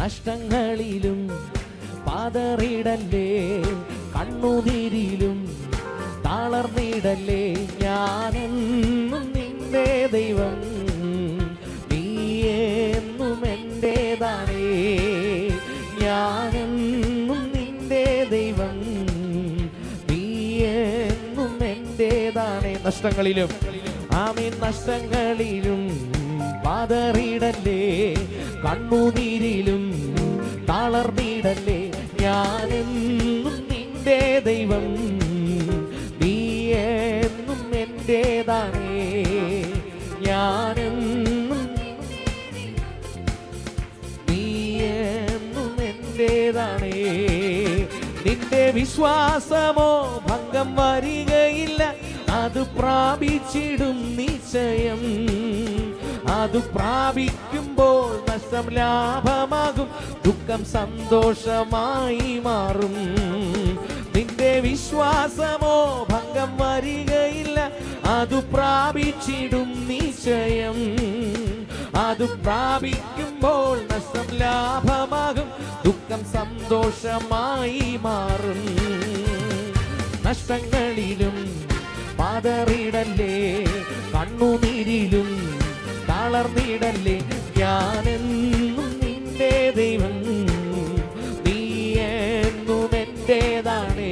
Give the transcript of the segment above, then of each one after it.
നഷ്ടങ്ങളിലും പാതറിടല്ലേ കണ്ണുനീരിലും താളർന്നിടല്ലേ ഞാനെന്നും നിന്റെ ദൈവം നീയെന്നും എന്റെതാണേ ഞാനെന്നും നിന്റെ ദൈവം നീയെന്നും എന്റെതാണേ നഷ്ടങ്ങളിലും ആമീൻ നഷ്ടങ്ങളിലും പാതറിടല്ലേ കണ്ണുനീരിലും തളർന്നിടല്ലേ ഞാനെന്നും നിന്റെ ദൈവം നീ എന്നും എന്റെതാണേ ഞാനെന്നും നീ എന്നും നിന്റെ വിശ്വാസമോ ഭംഗം വരികയില്ല. അത് പ്രാപിച്ചിടും നിശ്ചയം. അത് പ്രാപിക്കുമ്പോൾ നഷ്ടം ലാഭമാകും. ദുഃഖം സന്തോഷമായി മാറും. നിന്റെ വിശ്വാസമോ ഭംഗം വരികയില്ല. അത് പ്രാപിച്ചിടും നിശ്ചയം. അത് പ്രാപിക്കുമ്പോൾ നഷ്ടം ലാഭമാകും. ദുഃഖം സന്തോഷമായി മാറും. നഷ്ടങ്ങളിലും പാതറിടല്ലേ കണ്ണുനീരിലും തളർന്നിടല്ലേ ഞാനെന്നും നിന്റെ ദൈവം. നീ എന്നും എന്റേതാണേ.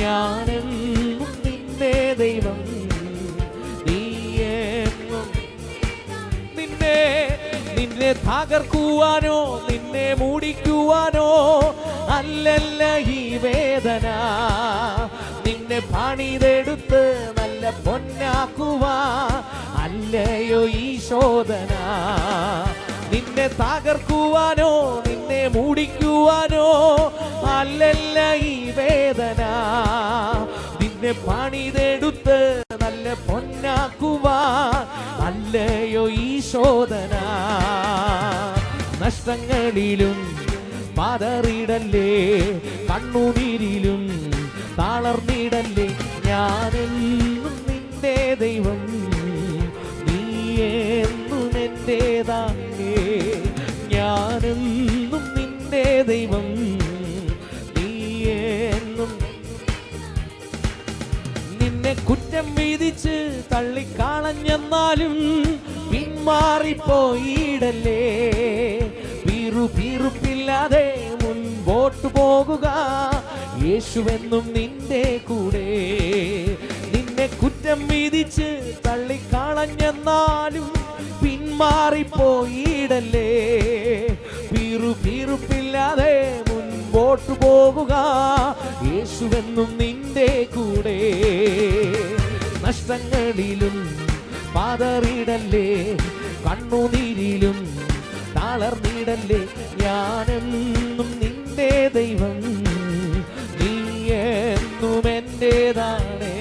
ഞാനെന്നും നിന്റെ ദൈവം. നീ എന്നും നിന്നെ നിന്നെ തകർക്കുവാനോ നിന്നെ മൂടിക്കുവാനോ അല്ലല്ല ഈ വേദന. നിന്നെ പണിതെടുത്ത് നല്ല പൊന്നാക്കുവാ. അല്ലയോ ഈ ശോധന നിന്നെ തകർക്കുവാനോ നിന്നെ മൂടിക്കുവാനോ അല്ലല്ല ഈ വേദന. നിന്നെ പണിതെടുത്ത് നല്ല പൊന്നാക്കുവാ. അല്ലയോ ഈ ശോധന നഷ്ടങ്ങളിലും പതറിടല്ലേ കണ്ണുനീരിലും തളർന്നിടല്ലേ ഞാനെന്നും തള്ളിക്കളഞ്ഞെന്നാലും പിന്മാറിപ്പോയിടല്ലേ? പീറു മുൻപോട്ടു പോകുക. യേശുവെന്നും നിന്റെ കൂടെ. നിന്നെ കുറ്റം വിധിച്ച് തള്ളിക്കളഞ്ഞെന്നാലും പിന്മാറിപ്പോയിടല്ലേ? പീറു മുൻപോട്ടു മുൻപോട്ട് പോകുക. യേശുവെന്നും നിന്റെ കൂടെ. നഷ്ടങ്ങളിലും പാതറിടല്ലേ കണ്ണുനീരിലും തളർന്നിടല്ലേ? ഞാനെന്നും നിന്റെ ദൈവം നീ എന്നും എന്റേതാണ്.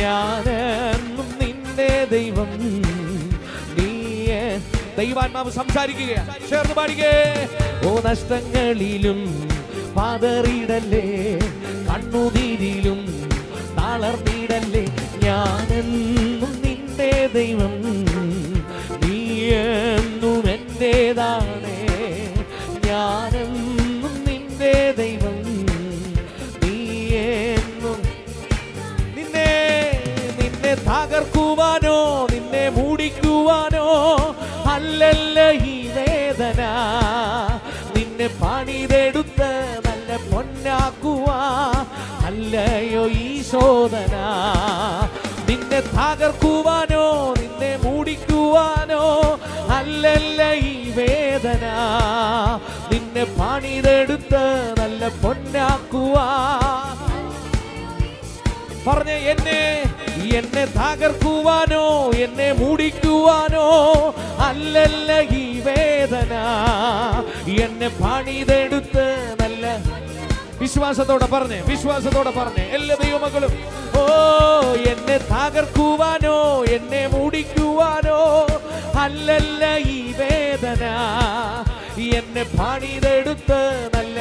ഞാനെന്നും നിന്റെ ദൈവം നീ ദൈവാത്മാവ് സംസാരിക്കുകയാണ് ചേർന്ന് പാടിക്കേ. ഓ നഷ്ടങ്ങളിലും പാതറിടല്ലേ? കണ്ണുനീരിലും തളർന്നിടല്ലേ? ഞാനെന്നും ദൈവം നീ എന്നും എന്റേതാണ് ഞാനെന്നും നിന്റെ ദൈവം നീ എന്നും നിന്നെ നിന്നെ തകർക്കുവാനോ നിന്നെ മൂടിക്കുവാനോ അല്ലല്ല ഈ വേദന. നിന്നെ പണിതെടുത്ത് നല്ല പൊന്നാക്കുവാ. അല്ലയോ ഈ ശോധന. നിന്നെ തകർക്കുവാനോ അല്ലല്ല ഈ വേദന. നിന്നെ പണിതെടുത്ത് നല്ല പൊന്നാക്കുക പറഞ്ഞ എന്നെ എന്നെ തകർക്കുവാനോ എന്നെ മൂടിക്കുവാനോ അല്ലല്ല ഈ വേദന. എന്നെ പണിതെടുത്ത് നല്ല വിശ്വാസത്തോടെ പറഞ്ഞേ വിശ്വാസത്തോടെ പറഞ്ഞേ. എല്ലാ ദൈവമക്കളും ഓ എന്നെ തകർക്കുവാനോ എന്നെ മൂടിക്കുവാനോ അല്ലല്ല ഈ വേദന. എന്നെ പണിതെടുത്ത് നല്ല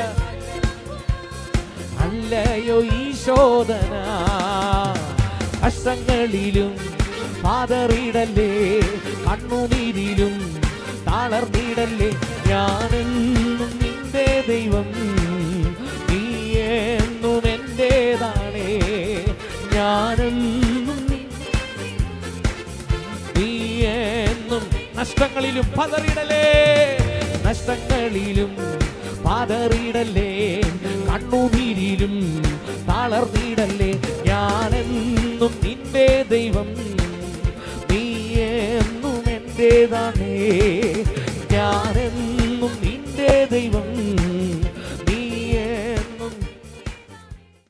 അല്ലയോ ഈ ശോധന. കഷ്ടങ്ങളിലും പാതറിടല്ലേ കണ്ണുനീരിലും തളർന്നിടല്ലേ. ഞാനെന്നും നിന്റെ ദൈവം നഷ്ടങ്ങളിലും പതറിടലേ നഷ്ടങ്ങളിലും പതറിടലേ കണ്ണുനീരിലും തളർന്നിടല്ലേ ഞാനെന്നും നിന്റെ ദൈവം നീ എന്നും എന്റേതാണേ ഞാനെന്നും നിന്റെ ദൈവം